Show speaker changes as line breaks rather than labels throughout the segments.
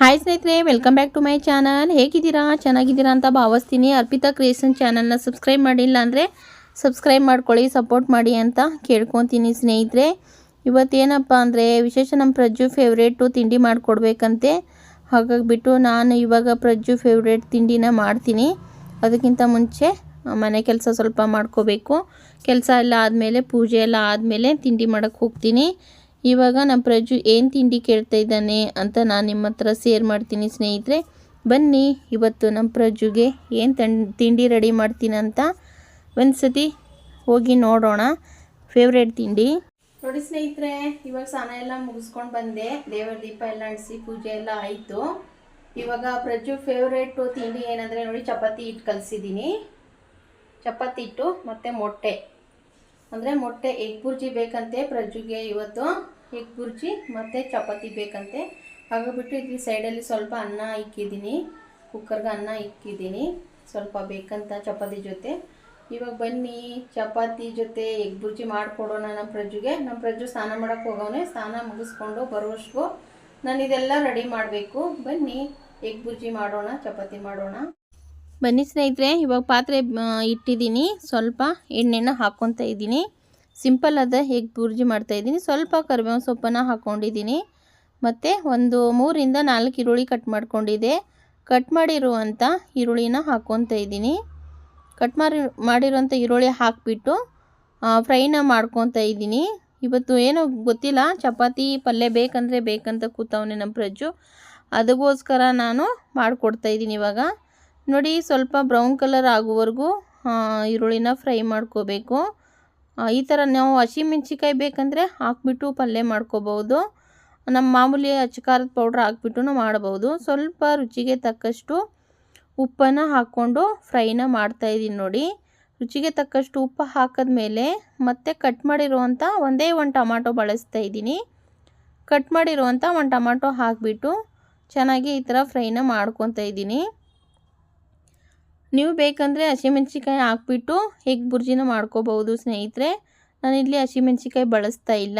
Hi ಸ್ನೇಹಿತರೆ welcome back to my channel ಹೇಗಿದ್ದೀರಾ? ಚೆನ್ನಾಗಿದ್ದೀರಾ ಅಂತ ಭಾವಿಸ್ತೀನಿ. ಅರ್ಪಿತಾ ಕ್ರಿಯೇಷನ್ ಚಾನಲ್ನ ಸಬ್ಸ್ಕ್ರೈಬ್ ಮಾಡಿಲ್ಲ ಅಂದರೆ ಸಬ್ಸ್ಕ್ರೈಬ್ ಮಾಡ್ಕೊಳ್ಳಿ ಸಪೋರ್ಟ್ ಮಾಡಿ ಅಂತ ಕೇಳ್ಕೊತೀನಿ ಸ್ನೇಹಿತರೆ. ಇವತ್ತೇನಪ್ಪ ಅಂದರೆ ವಿಶೇಷ ನಮ್ಮ ಪ್ರಜ್ಜು ಫೇವ್ರೇಟು ತಿಂಡಿ ಮಾಡಿಕೊಡ್ಬೇಕಂತೆ. ಹಾಗಾಗಿಬಿಟ್ಟು ನಾನು ಇವಾಗ ಪ್ರಜ್ಜು ಫೇವ್ರೇಟ್ ತಿಂಡಿನ ಮಾಡ್ತೀನಿ. ಅದಕ್ಕಿಂತ ಮುಂಚೆ ಮನೆ ಕೆಲಸ ಸ್ವಲ್ಪ ಮಾಡ್ಕೋಬೇಕು. ಕೆಲಸ ಎಲ್ಲ ಆದಮೇಲೆ, ಪೂಜೆ ಎಲ್ಲ ಆದಮೇಲೆ ತಿಂಡಿ ಮಾಡೋಕ್ಕೆ ಹೋಗ್ತೀನಿ. ಇವಾಗ ನಮ್ಮ ಪ್ರಜ್ಜು ಏನು ತಿಂಡಿ ಕೇಳ್ತಾ ಇದ್ದಾನೆ ಅಂತ ನಾನು ನಿಮ್ಮ ಹತ್ರ ಸೇರ್ ಮಾಡ್ತೀನಿ ಸ್ನೇಹಿತರೆ. ಬನ್ನಿ, ಇವತ್ತು ನಮ್ಮ ಪ್ರಜ್ಜುಗೆ ಏನು ತಿಂಡಿ ರೆಡಿ ಮಾಡ್ತೀನಿ ಅಂತ ಒಂದು ಸತಿ ಹೋಗಿ ನೋಡೋಣ. ಫೇವ್ರೇಟ್ ತಿಂಡಿ? ನೋಡಿ ಸ್ನೇಹಿತರೆ, ಇವಾಗ ಸ್ನಾನ ಎಲ್ಲ ಮುಗಿಸ್ಕೊಂಡು ಬಂದೆ. ದೇವರ ದೀಪ ಎಲ್ಲ ಅಂಟಿಸಿ ಪೂಜೆ ಎಲ್ಲ ಆಯಿತು. ಇವಾಗ ಪ್ರಜ್ಜು ಫೇವ್ರೇಟು ತಿಂಡಿ ಏನಂದರೆ ನೋಡಿ, ಚಪಾತಿ ಹಿಟ್ಟು ಕಲಿಸಿದ್ದೀನಿ. ಚಪಾತಿ ಹಿಟ್ಟು ಮತ್ತು ಮೊಟ್ಟೆ. ಅಂದರೆ ಮೊಟ್ಟೆ ಎಗ್ ಬುರ್ಜಿ ಬೇಕಂತೆ ಪ್ರಜ್ಜುಗೆ ಇವತ್ತು. ಎಗ್ ಬುರ್ಜಿ ಮತ್ತು ಚಪಾತಿ ಬೇಕಂತೆ. ಹಾಗಾಗ್ಬಿಟ್ಟು ಇಲ್ಲಿ ಸೈಡಲ್ಲಿ ಸ್ವಲ್ಪ ಅನ್ನ ಇಕ್ಕಿದ್ದೀನಿ. ಕುಕ್ಕರ್ಗೆ ಅನ್ನ ಇಕ್ಕಿದ್ದೀನಿ. ಸ್ವಲ್ಪ ಬೇಕಂತ ಚಪಾತಿ ಜೊತೆ. ಇವಾಗ ಬನ್ನಿ, ಚಪಾತಿ ಜೊತೆ ಎಗ್ ಬುರ್ಜಿ ಮಾಡಿಕೊಡೋಣ ನಮ್ಮ ಪ್ರಜ್ಜುಗೆ ನಮ್ಮ ಪ್ರಜ್ಜು ಸ್ನಾನ ಮಾಡೋಕ್ಕೆ ಹೋಗವನೆ. ಸ್ನಾನ ಮುಗಿಸ್ಕೊಂಡು ಬರುವಷ್ಟು ನಾನು ಇದೆಲ್ಲ ರೆಡಿ ಮಾಡಬೇಕು. ಬನ್ನಿ, ಎಗ್ ಬುರ್ಜಿ ಮಾಡೋಣ, ಚಪಾತಿ ಮಾಡೋಣ. ಬನ್ನಿ ಸ್ನೇಹಿತರೆ, ಇವಾಗ ಪಾತ್ರೆ ಇಟ್ಟಿದ್ದೀನಿ. ಸ್ವಲ್ಪ ಎಣ್ಣೆನ ಹಾಕ್ಕೊತಾ ಇದ್ದೀನಿ. ಸಿಂಪಲ್ ಅದ, ಹೇಗೆ ಬುರ್ಜಿ ಮಾಡ್ತಾಯಿದ್ದೀನಿ ಸ್ವಲ್ಪ ಕರಿಬೇವು ಸೊಪ್ಪನ್ನು ಹಾಕ್ಕೊಂಡಿದ್ದೀನಿ ಮತ್ತು ಒಂದು ಮೂರಿಂದ ನಾಲ್ಕು ಈರುಳ್ಳಿ ಕಟ್ ಮಾಡ್ಕೊಂಡಿದೆ. ಕಟ್ ಮಾಡಿರುವಂಥ ಈರುಳ್ಳಿನ ಹಾಕ್ಕೊತಾ ಇದ್ದೀನಿ. ಕಟ್ ಮಾಡಿ ಮಾಡಿರುವಂಥ ಈರುಳ್ಳಿ ಹಾಕಿಬಿಟ್ಟು ಫ್ರೈನ ಮಾಡ್ಕೊತಾ ಇದ್ದೀನಿ. ಇವತ್ತು ಏನೋ ಗೊತ್ತಿಲ್ಲ, ಚಪಾತಿ ಪಲ್ಯ ಬೇಕಂದರೆ ಬೇಕಂತ ಕೂತವನೆ ನಮ್ಮ ಪ್ರಜ್ಜು. ಅದಕ್ಕೋಸ್ಕರ ನಾನು ಮಾಡಿಕೊಡ್ತಾ ಇದ್ದೀನಿ ಇವಾಗ. ನೋಡಿ, ಸ್ವಲ್ಪ ಬ್ರೌನ್ ಕಲರ್ ಆಗುವವರೆಗೂ ಈರುಳ್ಳಿನ ಫ್ರೈ ಮಾಡ್ಕೋಬೇಕು. ಈ ಥರ ನಾವು ಹಸಿಮೆಣ್ಸಿಕಾಯಿ ಬೇಕಂದರೆ ಹಾಕ್ಬಿಟ್ಟು ಪಲ್ಯ ಮಾಡ್ಕೋಬೋದು ನಮ್ಮ ಮಾಮೂಲಿ ಅಚ್ಚಕಾರದ ಪೌಡ್ರ್ ಹಾಕ್ಬಿಟ್ಟು ಮಾಡ್ಬೋದು ಸ್ವಲ್ಪ ರುಚಿಗೆ ತಕ್ಕಷ್ಟು ಉಪ್ಪನ್ನು ಹಾಕ್ಕೊಂಡು ಫ್ರೈನ ಮಾಡ್ತಾಯಿದ್ದೀನಿ ನೋಡಿ. ರುಚಿಗೆ ತಕ್ಕಷ್ಟು ಉಪ್ಪು ಹಾಕಿದ್ಮೇಲೆ ಮತ್ತೆ ಕಟ್ ಮಾಡಿರುವಂಥ ಒಂದೇ ಒಂದು ಟೊಮಾಟೊ ಬಳಸ್ತಾ ಇದ್ದೀನಿ ಕಟ್ ಮಾಡಿರುವಂಥ ಒಂದು ಟೊಮಾಟೊ ಹಾಕಿಬಿಟ್ಟು ಚೆನ್ನಾಗಿ ಈ ಥರ ಫ್ರೈನ ಮಾಡ್ಕೊತಾ ಇದ್ದೀನಿ ನೀವು ಬೇಕಂದರೆ ಹಸಿಮೆಣ್ಸಿಕಾಯಿ ಹಾಕ್ಬಿಟ್ಟು ಎಗ್ ಬುರ್ಜಿನ ಮಾಡ್ಕೋಬೋದು ಸ್ನೇಹಿತರೆ? ನಾನು ಇಲ್ಲಿ ಹಸಿಮೆಣ್ಸಿಕಾಯಿ ಬಳಸ್ತಾ ಇಲ್ಲ.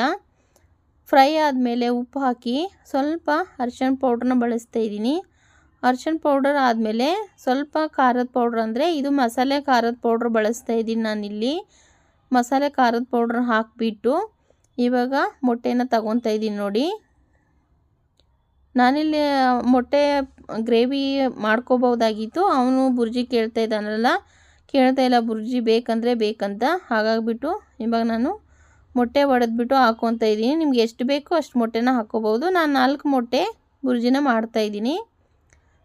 ಫ್ರೈ ಆದಮೇಲೆ ಉಪ್ಪು ಹಾಕಿ ಸ್ವಲ್ಪ ಅರ್ಶಿಣ ಪೌಡ್ರನ್ನ ಬಳಸ್ತಾ ಇದ್ದೀನಿ. ಅರ್ಶಿಣ ಪೌಡರ್ ಆದಮೇಲೆ ಸ್ವಲ್ಪ ಖಾರದ ಪೌಡ್ರ್ ಅಂದರೆ ಇದು ಮಸಾಲೆ ಖಾರದ ಪೌಡ್ರ್ ಬಳಸ್ತಾ ಇದ್ದೀನಿ ನಾನಿಲ್ಲಿ ಮಸಾಲೆ ಖಾರದ ಪೌಡ್ರ್ ಹಾಕಿಬಿಟ್ಟು ಇವಾಗ ಮೊಟ್ಟೆನ ತಗೊತಾ ಇದ್ದೀನಿ ನೋಡಿ. ನಾನಿಲ್ಲಿ ಮೊಟ್ಟೆ ಗ್ರೇವಿ ಮಾಡ್ಕೋಬೋದಾಗಿತ್ತು ಅವನು ಬುರ್ಜಿ ಕೇಳ್ತಾ ಇದ್ದಾನಲ್ಲ. ಕೇಳ್ತಾ ಇಲ್ಲ, ಬುರ್ಜಿ ಬೇಕಂದರೆ ಬೇಕಂತ. ಹಾಗಾಗಿಬಿಟ್ಟು ಇವಾಗ ನಾನು ಮೊಟ್ಟೆ ಒಡೆದ್ಬಿಟ್ಟು ಹಾಕ್ಕೊತಾ ಇದ್ದೀನಿ. ನಿಮ್ಗೆ ಎಷ್ಟು ಬೇಕೋ ಅಷ್ಟು ಮೊಟ್ಟೆನ ಹಾಕ್ಕೋಬೋದು ನಾನು ನಾಲ್ಕು ಮೊಟ್ಟೆ ಬುರ್ಜಿನ ಮಾಡ್ತಾಯಿದ್ದೀನಿ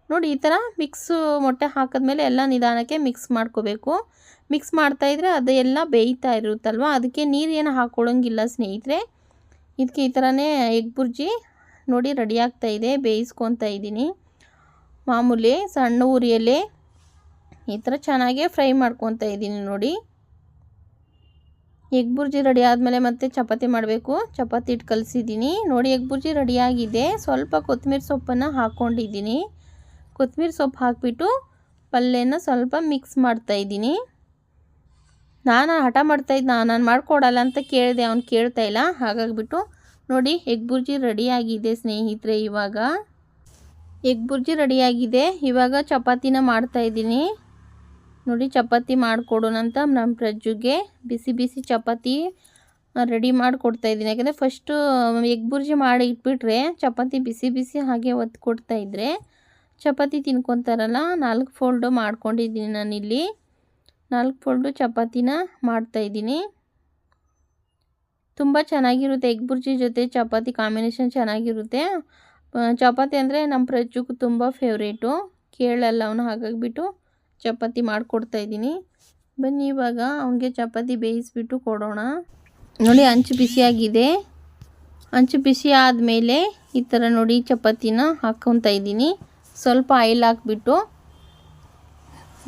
ನೋಡಿ, ಈ ಥರ ಮಿಕ್ಸು ಮೊಟ್ಟೆ ಹಾಕಿದ್ಮೇಲೆ ಎಲ್ಲ ನಿಧಾನಕ್ಕೆ ಮಿಕ್ಸ್ ಮಾಡ್ಕೋಬೇಕು. ಮಿಕ್ಸ್ ಮಾಡ್ತಾಯಿದ್ರೆ ಅದು ಎಲ್ಲ ಬೇಯ್ತಾ ಇರುತ್ತಲ್ವ? ಅದಕ್ಕೆ ನೀರು ಏನು ಹಾಕ್ಕೊಳಂಗಿಲ್ಲ ಸ್ನೇಹಿತರೆ. ಇದಕ್ಕೆ ಈ ಥರನೇ ಎಗ್ ಬುರ್ಜಿ ನೋಡಿ ರೆಡಿ ಆಗ್ತಾ ಇದೆ, ಬೇಯಿಸ್ಕೊತಾ ಇದ್ದೀನಿ. ಮಾಮೂಲಿ ಸಣ್ಣ ಉರಿಯಲ್ಲೇ ಈ ಥರ ಚೆನ್ನಾಗೇ ಫ್ರೈ ಮಾಡ್ಕೊತಾ ಇದ್ದೀನಿ ನೋಡಿ. ಎಗ್ ಬುರ್ಜಿ ರೆಡಿ ಆದಮೇಲೆ ಮತ್ತೆ ಚಪಾತಿ ಮಾಡಬೇಕು. ಚಪಾತಿ ಹಿಟ್ಟು ಕಲಿಸಿದ್ದೀನಿ. ನೋಡಿ ಎಗ್ ಬುರ್ಜಿ ರೆಡಿಯಾಗಿದೆ ಸ್ವಲ್ಪ ಕೊತ್ತಂಬರಿ ಸೊಪ್ಪನ್ನು ಹಾಕ್ಕೊಂಡಿದ್ದೀನಿ. ಕೊತ್ತಂಬರಿ ಸೊಪ್ಪು ಹಾಕಿಬಿಟ್ಟು ಪಲ್ಯನ ಸ್ವಲ್ಪ ಮಿಕ್ಸ್ ಮಾಡ್ತಾ ಇದ್ದೀನಿ. ನಾನು ಹಠ ಮಾಡ್ತಾಯಿದ್ದ ನಾನು ಮಾಡಿಕೊಡಲ್ಲ ಅಂತ ಕೇಳಿದೆ, ಅವ್ನು ಕೇಳ್ತಾ ಇಲ್ಲ. ಹಾಗಾಗಿಬಿಟ್ಟು ನೋಡಿ ಎಗ್ ಬುರ್ಜಿ ರೆಡಿಯಾಗಿದೆ ಸ್ನೇಹಿತರೆ ಇವಾಗ. ಎಗ್ ಬುರ್ಜಿ ರೆಡಿಯಾಗಿದೆ. ಇವಾಗ ಚಪಾತಿನ ಮಾಡ್ತಾಯಿದ್ದೀನಿ ನೋಡಿ, ಚಪಾತಿ ಮಾಡಿಕೊಡೋಣಂತ ನಮ್ಮ ಪ್ರಜ್ಜುಗೆ. ಬಿಸಿ ಬಿಸಿ ಚಪಾತಿ ರೆಡಿ ಮಾಡಿಕೊಡ್ತಾ ಇದ್ದೀನಿ. ಯಾಕಂದರೆ ಫಸ್ಟು ಎಗ್ ಬುರ್ಜಿ ಮಾಡಿ ಇಟ್ಬಿಟ್ರೆ ಚಪಾತಿ ಬಿಸಿ ಬಿಸಿ ಹಾಗೆ ಒತ್ತು ಕೊಡ್ತಾ ಇದ್ದರೆ ಚಪಾತಿ ತಿನ್ಕೊತಾರಲ್ಲ, ನಾಲ್ಕು ಫೋಲ್ಡು ಮಾಡ್ಕೊಂಡಿದ್ದೀನಿ ನಾನಿಲ್ಲಿ. ನಾಲ್ಕು ಫೋಲ್ಡು ಚಪಾತಿನ ಮಾಡ್ತಾಯಿದ್ದೀನಿ ತುಂಬ ಚೆನ್ನಾಗಿರುತ್ತೆ ಎಗ್ ಬುರ್ಜಿ ಜೊತೆ ಚಪಾತಿ ಕಾಂಬಿನೇಷನ್ ಚೆನ್ನಾಗಿರುತ್ತೆ. ಚಪಾತಿ ಅಂದರೆ ನಮ್ಮ ಪ್ರಜ್ಜುಗೂ ತುಂಬ ಫೇವ್ರೇಟು ಕೇಳಲ್ಲ ಅವನು ಹಾಗಾಗಿಬಿಟ್ಟು ಚಪಾತಿ ಮಾಡಿಕೊಡ್ತಾ ಇದ್ದೀನಿ. ಬನ್ನಿ ಇವಾಗ ಅವನಿಗೆ ಚಪಾತಿ ಬೇಯಿಸ್ಬಿಟ್ಟು ಕೊಡೋಣ. ನೋಡಿ ಹಂಚು ಬಿಸಿಯಾಗಿದೆ. ಹಂಚು ಬಿಸಿ ಆದಮೇಲೆ ಈ ಥರ ನೋಡಿ ಚಪಾತಿನ ಹಾಕ್ಕೊತಾ ಇದ್ದೀನಿ. ಸ್ವಲ್ಪ ಆಯಿಲ್ ಹಾಕ್ಬಿಟ್ಟು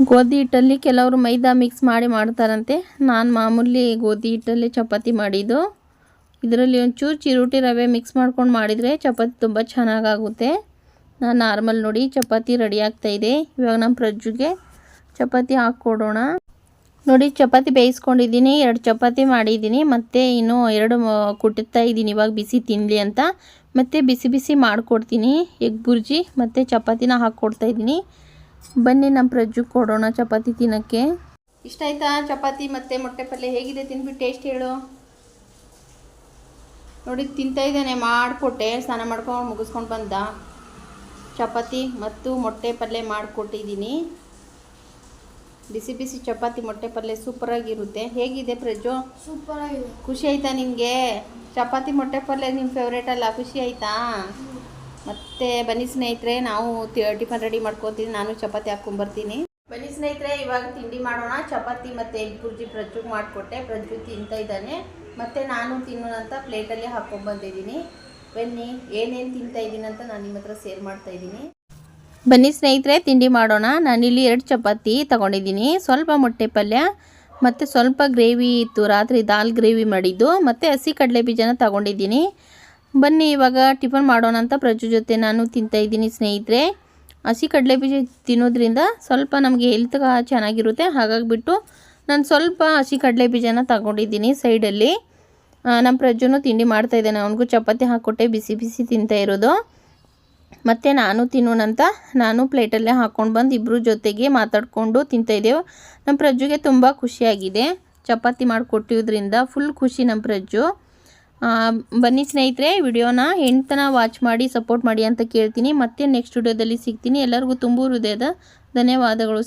ಗೋಧಿ ಹಿಟ್ಟಲ್ಲಿ ಕೆಲವರು ಮೈದಾ ಮಿಕ್ಸ್ ಮಾಡಿ ಮಾಡ್ತಾರಂತೆ. ನಾನು ಮಾಮೂಲಿ ಗೋಧಿ ಹಿಟ್ಟಲ್ಲಿ ಚಪಾತಿ ಮಾಡಿದ್ದು. ಇದರಲ್ಲಿ ಒಂಚೂರು ಚಿರೋಟಿ ರವೆ ಮಿಕ್ಸ್ ಮಾಡ್ಕೊಂಡು ಮಾಡಿದರೆ ಚಪಾತಿ ತುಂಬ ಚೆನ್ನಾಗಾಗುತ್ತೆ. ನಾನು ನಾರ್ಮಲ್ ನೋಡಿ ಚಪಾತಿ ರೆಡಿ ಆಗ್ತಾಯಿದೆ ಇವಾಗ ನಮ್ಮ ಪ್ರಜ್ಜುಗೆ ಚಪಾತಿ ಹಾಕ್ಕೊಡೋಣ. ನೋಡಿ ಚಪಾತಿ ಬೇಯಿಸ್ಕೊಂಡಿದ್ದೀನಿ. ಎರಡು ಚಪಾತಿ ಮಾಡಿದ್ದೀನಿ. ಮತ್ತು ಇನ್ನೂ ಎರಡು ಕುಟ್ಟುತ್ತಾ ಇದ್ದೀನಿ. ಇವಾಗ ಬಿಸಿ ತಿನ್ನಲಿ ಅಂತ. ಮತ್ತು ಬಿಸಿ ಬಿಸಿ ಮಾಡಿಕೊಡ್ತೀನಿ. ಎಗ್ ಬುರ್ಜಿ ಮತ್ತು ಚಪಾತಿನ ಹಾಕ್ಕೊಡ್ತಾ ಇದ್ದೀನಿ. ಬನ್ನಿ ನಮ್ಮ ಪ್ರಜ್ಜು ಕೊಡೋಣ ಚಪಾತಿ ತಿನ್ನೋಕ್ಕೆ. ಇಷ್ಟ ಆಯ್ತಾ? ಚಪಾತಿ ಮತ್ತು ಮೊಟ್ಟೆ ಪಲ್ಯ ಹೇಗಿದೆ? ತಿನ್ಬಿಟ್ಟು ಟೇಸ್ಟ್ ಹೇಳು. ನೋಡಿ ತಿಂತಾ ಇದ್ದಾನೆ ಮಾಡಿಕೊಟ್ಟೆ. ಸ್ನಾನ ಮಾಡ್ಕೊಂಡು ಮುಗಿಸ್ಕೊಂಡು ಬಂದ. ಚಪಾತಿ ಮತ್ತು ಮೊಟ್ಟೆ ಪಲ್ಯ ಮಾಡಿಕೊಟ್ಟಿದ್ದೀನಿ. ಬಿಸಿ ಬಿಸಿ ಚಪಾತಿ ಮೊಟ್ಟೆ ಪಲ್ಯ ಸೂಪರಾಗಿರುತ್ತೆ ಹೇಗಿದೆ ಪ್ರಜ್ಜು?
ಸೂಪರ್ ಆಗಿದೆ.
ಖುಷಿ ಆಯ್ತಾ ನಿಮಗೆ? ಚಪಾತಿ ಮೊಟ್ಟೆ ಪಲ್ಯ ನಿಮ್ಮ ಫೇವ್ರೇಟ್ ಅಲ್ಲ ಖುಷಿ ಆಯ್ತಾ? ಮತ್ತೆ ಬನ್ನಿ ಸ್ನೇಹಿತರೆ, ನಾವು ಟಿಫನ್ ರೆಡಿ ಮಾಡ್ಕೊತೀನಿ ನಾನು ಚಪಾತಿ ಹಾಕ್ಕೊಂಬರ್ತೀನಿ ಬನ್ನಿ ಸ್ನೇಹಿತರೆ, ಇವಾಗ ತಿಂಡಿ ಮಾಡೋಣ. ಚಪಾತಿ ಮತ್ತು ಎಗ್ ಬುರ್ಜಿ ಪ್ರಜ್ಜುಗೆ ಮಾಡಿಕೊಟ್ಟೆ. ಪ್ರಜ್ಜು ತಿಂತ ಇದ್ದಾನೆ. ಮತ್ತು ನಾನು ತಿನ್ನೋಣ ಅಂತ ಪ್ಲೇಟಲ್ಲಿ ಹಾಕ್ಕೊಂಬಂದಿದ್ದೀನಿ ಬನ್ನಿ, ಏನೇನು ತಿಂತಾ ಇದ್ದೀನಿ ಅಂತ ನಾನು ನಿಮ್ಮ ಹತ್ರ ಮಾಡ್ತಾ ಇದ್ದೀನಿ. ಬನ್ನಿ ಸ್ನೇಹಿತರೆ, ತಿಂಡಿ ಮಾಡೋಣ. ನಾನಿಲ್ಲಿ ಎರಡು ಚಪಾತಿ ತಗೊಂಡಿದ್ದೀನಿ. ಸ್ವಲ್ಪ ಮೊಟ್ಟೆ ಪಲ್ಯ, ಮತ್ತು ಸ್ವಲ್ಪ ಗ್ರೇವಿ ಇತ್ತು. ರಾತ್ರಿ ದಾಲ್ ಗ್ರೇವಿ ಮಾಡಿದ್ದು. ಮತ್ತು ಹಸಿ ಕಡಲೆ ಬೀಜನ ತಗೊಂಡಿದ್ದೀನಿ. ಬನ್ನಿ, ಇವಾಗ ಟಿಫನ್ ಮಾಡೋಣ ಅಂತ ಪ್ರಜು ಜೊತೆ ನಾನು ತಿಂತಾ ಇದ್ದೀನಿ ಸ್ನೇಹಿತರೆ. ಹಸಿ ಕಡಲೆ ಬೀಜ ತಿನ್ನೋದ್ರಿಂದ ಸ್ವಲ್ಪ ನಮಗೆ ಹೆಲ್ತ್ ಚೆನ್ನಾಗಿರುತ್ತೆ. ಹಾಗಾಗಿಬಿಟ್ಟು ನಾನು ಸ್ವಲ್ಪ ಹಸಿ ಕಡಲೆ ಬೀಜನ ತಗೊಂಡಿದ್ದೀನಿ ಸೈಡಲ್ಲಿ. ನಮ್ಮ ಪ್ರಜ್ಜುನು ತಿಂಡಿ ಮಾಡ್ತಾ ಇದ್ದಾನೆ. ಅವನಿಗೂ ಚಪಾತಿ ಹಾಕ್ಕೊಟ್ಟೆ ಬಿಸಿ ಬಿಸಿ ತಿಂತಾ ಇರೋದು. ಮತ್ತು ನಾನು ತಿನ್ನೋಣಂತ ನಾನು ಪ್ಲೇಟಲ್ಲೇ ಹಾಕ್ಕೊಂಡು ಬಂದು ಇಬ್ಬರು ಜೊತೆಗೆ ಮಾತಾಡಿಕೊಂಡು ತಿಂತಾಯಿದ್ದೆವು ನಮ್ಮ ಪ್ರಜ್ಜುಗೆ ತುಂಬ ಖುಷಿಯಾಗಿದೆ. ಚಪಾತಿ ಮಾಡಿಕೊಟ್ಟಿರೋದ್ರಿಂದ ಫುಲ್ ಖುಷಿ ನಮ್ಮ ಪ್ರಜ್ಜು. ಬನ್ನಿ ಸ್ನೇಹಿತರೆ, ವಿಡಿಯೋನ ಹೆಣ್ತನ ವಾಚ್ ಮಾಡಿ ಸಪೋರ್ಟ್ ಮಾಡಿ ಅಂತ ಕೇಳ್ತೀನಿ. ಮತ್ತೆ ನೆಕ್ಸ್ಟ್ ವಿಡಿಯೋದಲ್ಲಿ ಸಿಗ್ತೀನಿ. ಎಲ್ಲರಿಗೂ ತುಂಬ ಹೃದಯದ ಧನ್ಯವಾದಗಳು